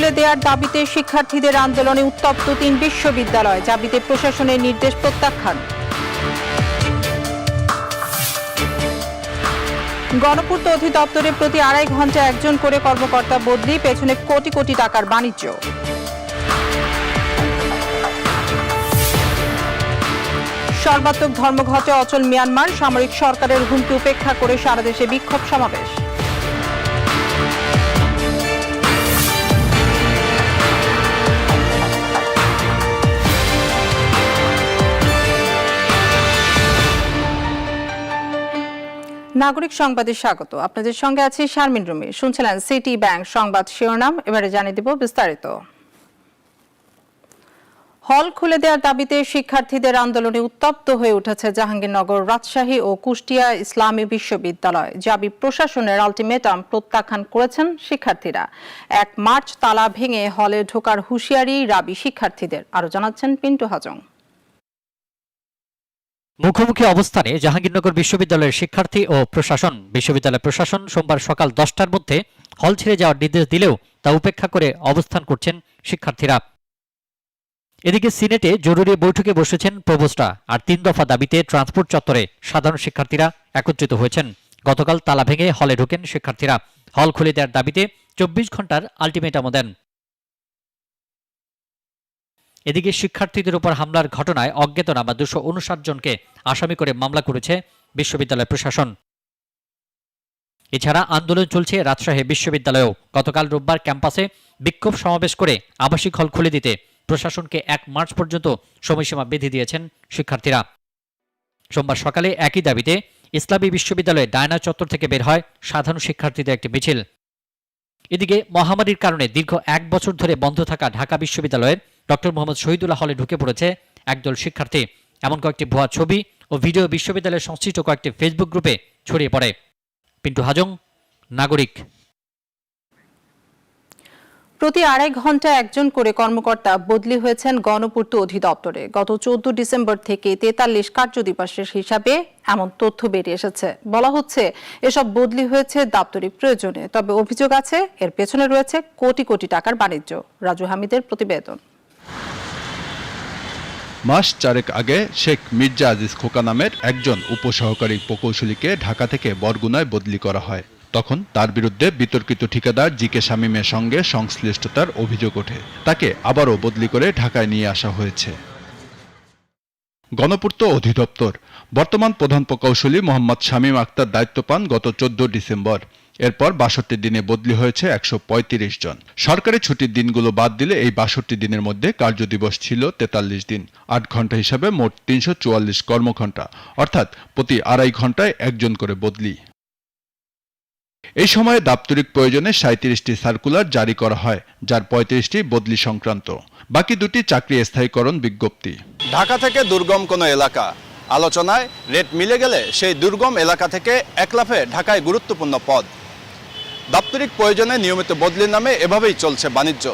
খুলে দেওয়ার দাবিতে শিক্ষার্থীদের আন্দোলনে উত্তপ্ত তিন বিশ্ববিদ্যালয়। দাবিতে প্রশাসনের নির্দেশ প্রত্যাখ্যান। গণপূর্ত অধিদপ্তরে প্রতি আড়াই ঘণ্টা একজন করে কর্মকর্তা বদলি, পেছনে কোটি কোটি টাকার বাণিজ্য। সর্বাত্মক ধর্মঘটে অচল মিয়ানমার, সামরিক সরকারের হুমকি উপেক্ষা করে সারা দেশে বিক্ষোভ সমাবেশ। নাগরিক সংবাদে স্বাগত। আপনাদের সঙ্গে আছি শারমিন রুমি। শুনছিলেন সিটি ব্যাংক সংবাদ শিরোনাম। এবারে জানিয়ে দিব বিস্তারিত। হল খুলে দেওয়ার দাবিতে শিক্ষার্থীদের আন্দোলনে উত্তপ্ত হয়ে উঠেছে জাহাঙ্গীরনগর রাজশাহী ও কুষ্টিয়া ইসলামী বিশ্ববিদ্যালয়। জাবি প্রশাসনের আলটিমেটাম প্রত্যাখ্যান করেছেন শিক্ষার্থীরা। এক মার্চ তালা ভেঙে হলে ঢোকার হুঁশিয়ারি রাবি শিক্ষার্থীদের। আরও জানাচ্ছেন পিন্টু হাজং। মুখোমুখি অবস্থানে জাহাঙ্গীরনগর বিশ্ববিদ্যালয়ের শিক্ষার্থী ও প্রশাসন। বিশ্ববিদ্যালয় প্রশাসন সোমবার সকাল দশটার মধ্যে হল ছেড়ে যাওয়ার নির্দেশ দিলেও তা উপেক্ষা করে অবস্থান করছেন শিক্ষার্থীরা। এদিকে সিনেটে জরুরি বৈঠকে বসেছেন প্রবোস্টা আর তিন দফা দাবিতে ট্রান্সপোর্ট চত্বরে সাধারণ শিক্ষার্থীরা একত্রিত হয়েছেন। গতকাল তালা ভেঙে হলে ঢোকেন শিক্ষার্থীরা। হল খুলে দেওয়ার দাবিতে চব্বিশ ঘণ্টার আলটিমেটামও দেন। এদিকে শিক্ষার্থীদের উপর হামলার ঘটনায় অজ্ঞাতনামা দুশো উনষাট জনকে আসামি করে মামলা করেছে বিশ্ববিদ্যালয় প্রশাসন। এছাড়া আন্দোলন চলছে রাজশাহী বিশ্ববিদ্যালয়েও। গতকাল রোববার ক্যাম্পাসে বিক্ষোভ সমাবেশ করে আবাসিক হল খুলে দিতে প্রশাসনকে এক মার্চ পর্যন্ত সময়সীমা বেঁধে দিয়েছেন শিক্ষার্থীরা। সোমবার সকালে একই দাবিতে ইসলামী বিশ্ববিদ্যালয়ে ডায়না চত্বর থেকে বের হয় সাধারণ শিক্ষার্থীদের একটি মিছিল। এদিকে মহামারীর কারণে দীর্ঘ এক বছর ধরে বন্ধ থাকা ঢাকা বিশ্ববিদ্যালয়ের ডক্টর মোহাম্মদ শহীদুল্লাহ হলে ঢুকে পড়েছে একদল শিক্ষার্থী। এমন কয়েকটি ভুয়া ছবি ও ভিডিও বিশ্ববিদ্যালয়ের সংশ্লিষ্ট কয়েকটি ফেসবুক গ্রুপে ছড়িয়ে পড়ে। পিন্টু হাজং, নাগরিক। প্রতি আড়াই ঘণ্টা একজন করে কর্মকর্তা বদলি হয়েছেন গণপূর্ত অধিদপ্তরে। গত চোদ্দ ডিসেম্বর থেকে তেতাল্লিশ কার্য দিবসের হিসাবে এমন তথ্য বেরিয়ে এসেছে। বলা হচ্ছে, এসব বদলি হয়েছে দাপ্তরিক প্রয়োজনে, তবে অভিযোগ আছে, এর পেছনে রয়েছে কোটি কোটি টাকার বাণিজ্য। রাজু হামিদের প্রতিবেদন। মাস চারেক আগে শেখ মির্জা আজিজ খোকা নামের একজন উপসহকারী প্রকৌশলীকে ঢাকা থেকে বরগুনায় বদলি করা হয়। তখন তার বিরুদ্ধে বিতর্কিত ঠিকাদার জি কে শামীমের সঙ্গে সংশ্লিষ্টতার অভিযোগ ওঠে। তাকে আবারও বদলি করে ঢাকায় নিয়ে আসা হয়েছে। গণপূর্ত অধিদপ্তর। বর্তমান প্রধান প্রকৌশলী মোহাম্মদ শামীম আক্তার দায়িত্ব পান গত চোদ্দ ডিসেম্বর। এরপর বাষট্টি দিনে বদলি হয়েছে একশো পঁয়ত্রিশ জন। সরকারি ছুটির দিনগুলো বাদ দিলে এই বাষট্টি দিনের মধ্যে কার্যদিবস ছিল তেতাল্লিশ দিন। আট ঘণ্টা হিসাবে মোট তিনশো চুয়াল্লিশ কর্মঘণ্টা। অর্থাৎ প্রতি আড়াই ঘন্টায় একজন করে বদলি। এই সময়ে দাপ্তরিক প্রয়োজনে সাঁত্রিশটি সার্কুলার জারি করা হয় যার পঁয়ত্রিশটি বদলি সংক্রান্ত। বাকি দুটি চাকরি স্থায়ীকরণ বিজ্ঞপ্তি। ঢাকা থেকে দুর্গম কোনো এলাকা। আলোচনায় রেট মিলে গেলে সেই দুর্গম এলাকা থেকে একলাফে ঢাকায় গুরুত্বপূর্ণ পদ। দাপ্তরিক প্রয়োজনে নিয়মিত বদলির নামে এভাবেই চলছে বাণিজ্য।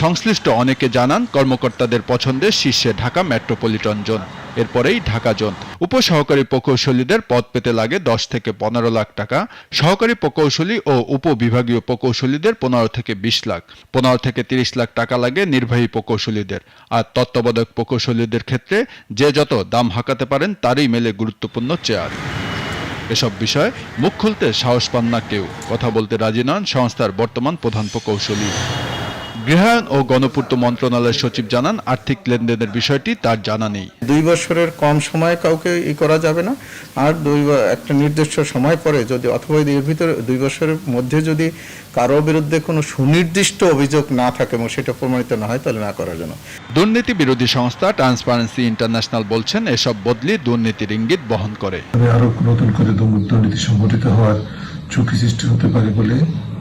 সংশ্লিষ্ট অনেকে জানান কর্মকর্তাদের পছন্দের শীর্ষে ঢাকা মেট্রোপলিটন জোন। এরপরেই ঢাকা জোন উপসহকারী প্রকৌশলীদের পদ পেতে লাগে দশ থেকে পনেরো লাখ টাকা। সহকারী প্রকৌশলী ও উপবিভাগীয় প্রকৌশলীদের পনেরো থেকে বিশ লাখ। পনেরো থেকে তিরিশ লাখ টাকা লাগে নির্বাহী প্রকৌশলীদের। আর তত্ত্বাবধায়ক প্রকৌশলীদের ক্ষেত্রে যে যত দাম হাঁকাতে পারেন, তারই মেলে গুরুত্বপূর্ণ চেয়ার। এসব বিষয়ে মুখ খুলতে সাহস পান না কেউ। কথা বলতে রাজি নন সংস্থার বর্তমান প্রধান প্রকৌশলী। গৃহায়ন ও গণপূর্ত মন্ত্রণালয়ের সচিব জানান আর্থিক লেনদেনের বিষয়টি তার জানা নেই। দুই বছরের কম সময়ে কাউকে ই করা যাবে না আর দুই একটা নির্দিষ্ট সময় পরে যদি অথবা এর ভিতরে দুই বছরের মধ্যে যদি কারও বিরুদ্ধে কোনো সুনির্দিষ্ট অভিযোগ না থাকে এবং সেটা প্রমাণিত না হয় তাহলে না করার জন্য। দুর্নীতি বিরোধী সংস্থা ট্রান্সপারেন্সি ইন্টারন্যাশনাল বলছেন এসব বদলি দুর্নীতির ইঙ্গিত বহন করে। তবে আরও নতুন করে দুর্নীতি সংগঠিত হওয়ার ঝুঁকি সৃষ্টি হতে পারে বলে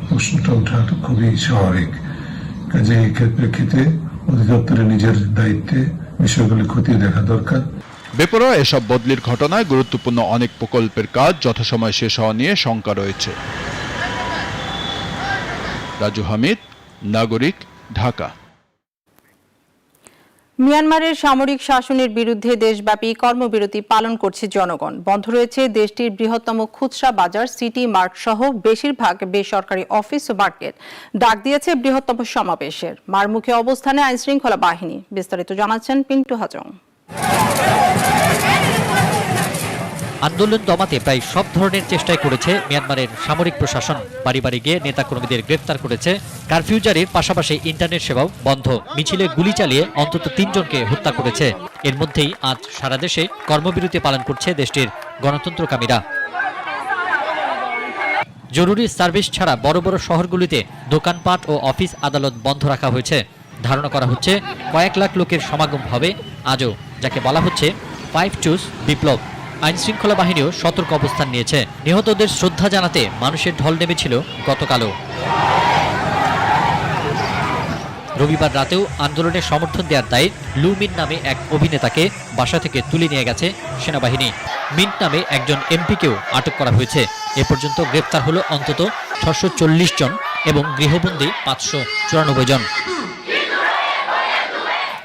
প্রশ্নটা ওঠাটা খুবই স্বাভাবিক। কাজে এই প্রেক্ষিতে অধিদপ্তরের নিজের দায়িত্বে বিষয়গুলি খতিয়ে দেখা দরকার। বেপরোয়া এসব বদলির ঘটনায় গুরুত্বপূর্ণ অনেক প্রকল্পের কাজ যথাসময় শেষ হওয়া নিয়ে শঙ্কা রয়েছে। রাজু হামিদ, নাগরিক, ঢাকা। মিয়ানমারের সামরিক শাসনের বিরুদ্ধে দেশব্যাপী কর্মবিরতি পালন করছে জনগণ। বন্ধ রয়েছে দেশটির বৃহত্তম খুচরা বাজার, সিটি মার্ক সহ বেশিরভাগ বেসরকারি অফিস ও মার্কেট। ডাক দিয়েছে বৃহত্তম সমাবেশের। মারমুখী অবস্থানে আইনশৃঙ্খলা বাহিনী। বিস্তারিত জানাচ্ছেন পিন্টু হাজং। আন্দোলন দমাতে প্রায় সব ধরনের চেষ্টাই করেছে মিয়ানমারের সামরিক প্রশাসন। বাড়ি বাড়ি গিয়ে নেতাকর্মীদের গ্রেফতার করেছে। কারফিউ জারির পাশাপাশি ইন্টারনেট সেবাও বন্ধ। মিছিলে গুলি চালিয়ে অন্তত তিনজনকে হত্যা করেছে। এর মধ্যেই আজ সারা দেশে কর্মবিরতি পালন করছে দেশটির গণতন্ত্রকামীরা। জরুরি সার্ভিস ছাড়া বড় বড় শহরগুলিতে দোকানপাট ও অফিস আদালত বন্ধ রাখা হয়েছে। ধারণা করা হচ্ছে কয়েক লাখ লোকের সমাগম হবে। আজও যাকে বলা হচ্ছে ফাইভ টুস বিপ্লব। আইন শৃঙ্খলা বাহিনীও সতর্ক অবস্থান নিয়েছে। নিহতদের শ্রদ্ধা জানাতে মানুষের ঢল নেমেছিল গতকালও। রবিবার রাতেও আন্দোলনের সমর্থন দেওয়ার দায়ে লু মিন নামে এক অভিনেতাকে বাসা থেকে তুলে নিয়ে গেছে সেনাবাহিনী। মিন্ট নামে একজন এমপিকেও আটক করা হয়েছে। এ পর্যন্ত গ্রেপ্তার হলো অন্তত ছশো জন এবং গৃহবন্দী পাঁচশো চুরানব্বই জন।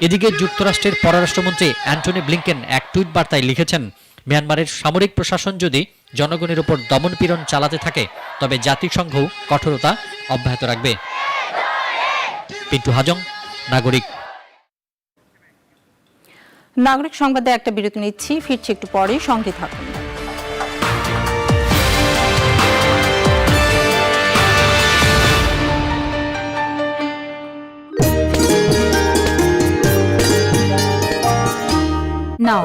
এদিকে যুক্তরাষ্ট্রের পররাষ্ট্রমন্ত্রী অ্যান্টনি ব্লিংকেন এক টুইট বার্তায় লিখেছেন মিয়ানমারের সামরিক প্রশাসন যদি জনগণের উপর দমনপীড়ন চালাতে থাকে তবে জাতিসংঘও কঠোরতা অব্যাহত রাখবে। পিন্টু হাজং নাগরিক। নাগরিক সংবাদে একটা বিরতি নিচ্ছি ফিরছি একটু পরেই সঙ্গে থাকুন। নাও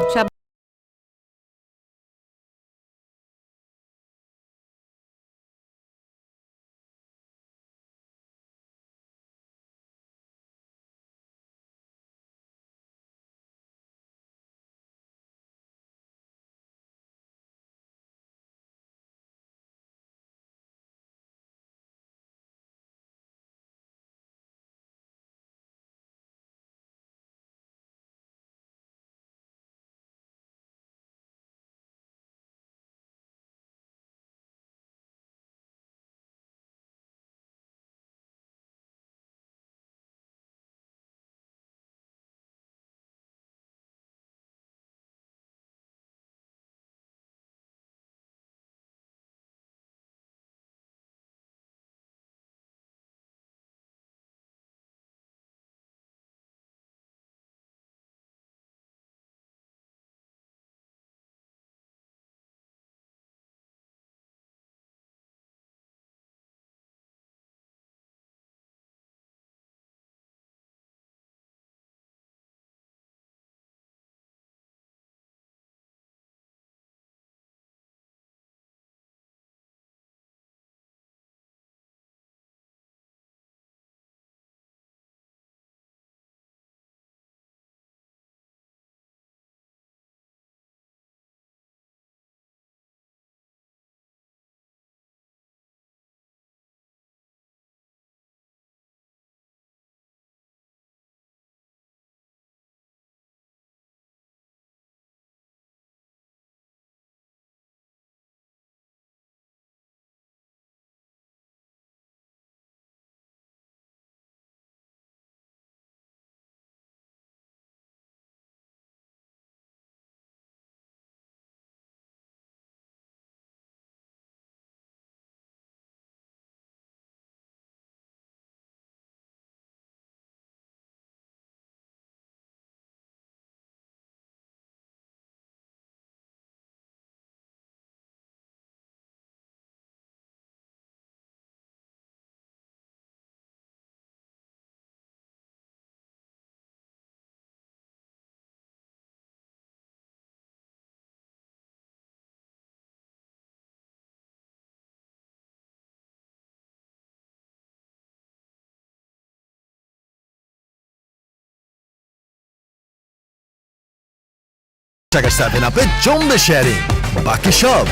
সব টাকা সেভেন আপে জমবে শেয়ারিং বাকি সব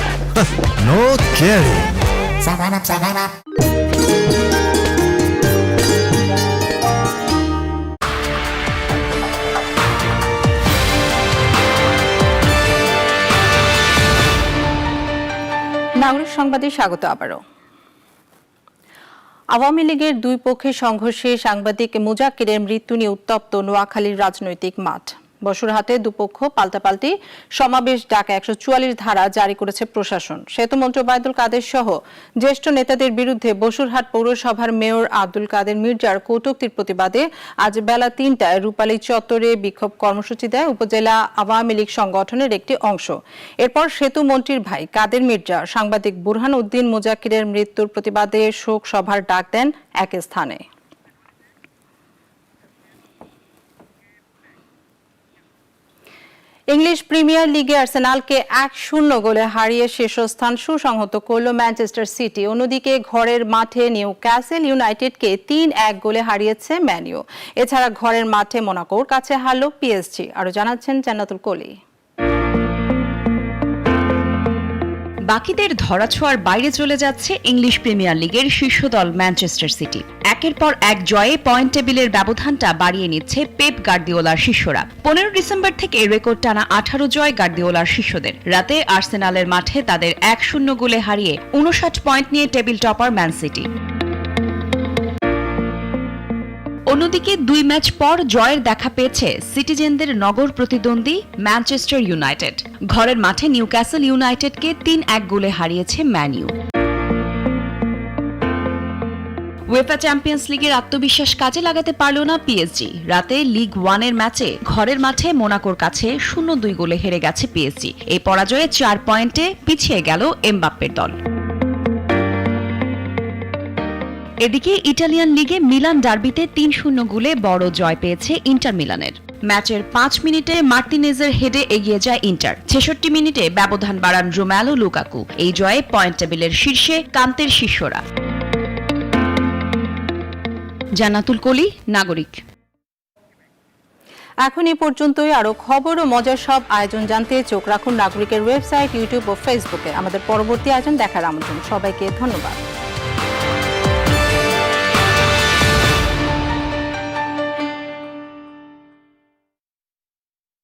নো কেয়ারিং নাগরিক সংবাদে স্বাগত আবারও। আওয়ামী লীগের দুই পক্ষের সংঘর্ষে সাংবাদিক মুজাক্কিরের মৃত্যু নিয়ে উত্তপ্ত নোয়াখালীর রাজনৈতিক মাঠ। বসুরহাটে দুপক্ষ পাল্টাপাল্টি সমাবেশ ডাকা একশো চুয়াল্লিশ ধারা জারি করেছে প্রশাসন। সেতুমন্ত্রী ওবায়দুল কাদের সহ জ্যেষ্ঠ নেতাদের বিরুদ্ধে বসুরহাট পৌরসভার মেয়র আব্দুল কাদের মির্জার কৌটুক্তির প্রতিবাদে আজ বেলা তিনটায় রূপালী চত্বরে বিক্ষোভ কর্মসূচি দেয় উপজেলা আওয়ামী লীগ সংগঠনের একটি অংশ। এরপর সেতু মন্ত্রীর ভাই কাদের মির্জা, সাংবাদিক বুরহান উদ্দিন মুজাক্কিরের মৃত্যুর প্রতিবাদে শোক সভার ডাক দেন এক স্থানে। ইংলিশ প্রিমিয়ার লিগে আর্সেনালকে এক শূন্য গোলে হারিয়ে শীর্ষস্থান সুসংহত করল ম্যানচেস্টার সিটি। অন্যদিকে ঘরের মাঠে নিউ ক্যাসেল ইউনাইটেডকে তিন এক গোলে হারিয়েছে ম্যানিও এছাড়া ঘরের মাঠে মোনাকোর কাছে হারল পিএসজি। আরও জানাচ্ছেন জান্নাতুল কলি। বাকিদের ধরাছোঁয়ার বাইরে চলে যাচ্ছে ইংলিশ প্রিমিয়ার লিগের শীর্ষ দল ম্যানচেস্টার সিটি। একের পর এক জয়ে পয়েন্ট টেবিলের ব্যবধানটা বাড়িয়ে নিচ্ছে পেপ গার্দিওলার শিষ্যরা। পনেরো ডিসেম্বর থেকে রেকর্ড টানা আঠারো জয় গার্দিওলার শিষ্যদের। রাতে আর্সেনালের মাঠে তাদের এক শূন্য গোলে হারিয়ে উনষাট পয়েন্ট নিয়ে টেবিল টপার ম্যান সিটি। অন্যদিকে দুই ম্যাচ পর জয়ের দেখা পেয়েছে সিটিজেনদের নগর প্রতিদ্বন্দ্বী ম্যানচেস্টার ইউনাইটেড। ঘরের মাঠে নিউক্যাসল ইউনাইটেডকে তিন এক গোলে হারিয়েছে ম্যানইউ। ওয়েফা চ্যাম্পিয়ন্স লিগের আত্মবিশ্বাস কাজে লাগাতে পারল না পিএসজি। রাতে লিগ ওয়ানের ম্যাচে ঘরের মাঠে মোনাকোর কাছে শূন্য দুই গোলে হেরে গেছে পিএসজি। এই পরাজয়ে চার পয়েন্টে পিছিয়ে গেল এমবাপ্পের দল। এদিকে ইটালিয়ান লিগে মিলান ডার্বিতে তিন শূন্য গোলে বড় জয় পেয়েছে ইন্টার মিলানের। ম্যাচের পাঁচ মিনিটে মার্তিনেজের হেডে এগিয়ে যায় ইন্টার। ছেষট্টি মিনিটে ব্যবধান বাড়ান রোম্যালো লুকাকু। এই জয়ে পয়েন্ট টেবিলের শীর্ষে কান্তের শিষ্যরা। জানাতুল কলি নাগরিক। এখন এ পর্যন্তই আরও খবর ও মজার সব আয়োজন জানতে চোখ রাখুন নাগরিকের ওয়েবসাইট, ইউটিউব ও ফেসবুকে। আমাদের পরবর্তী আয়োজন দেখার আমন্ত্রণ। সবাইকে ধন্যবাদ।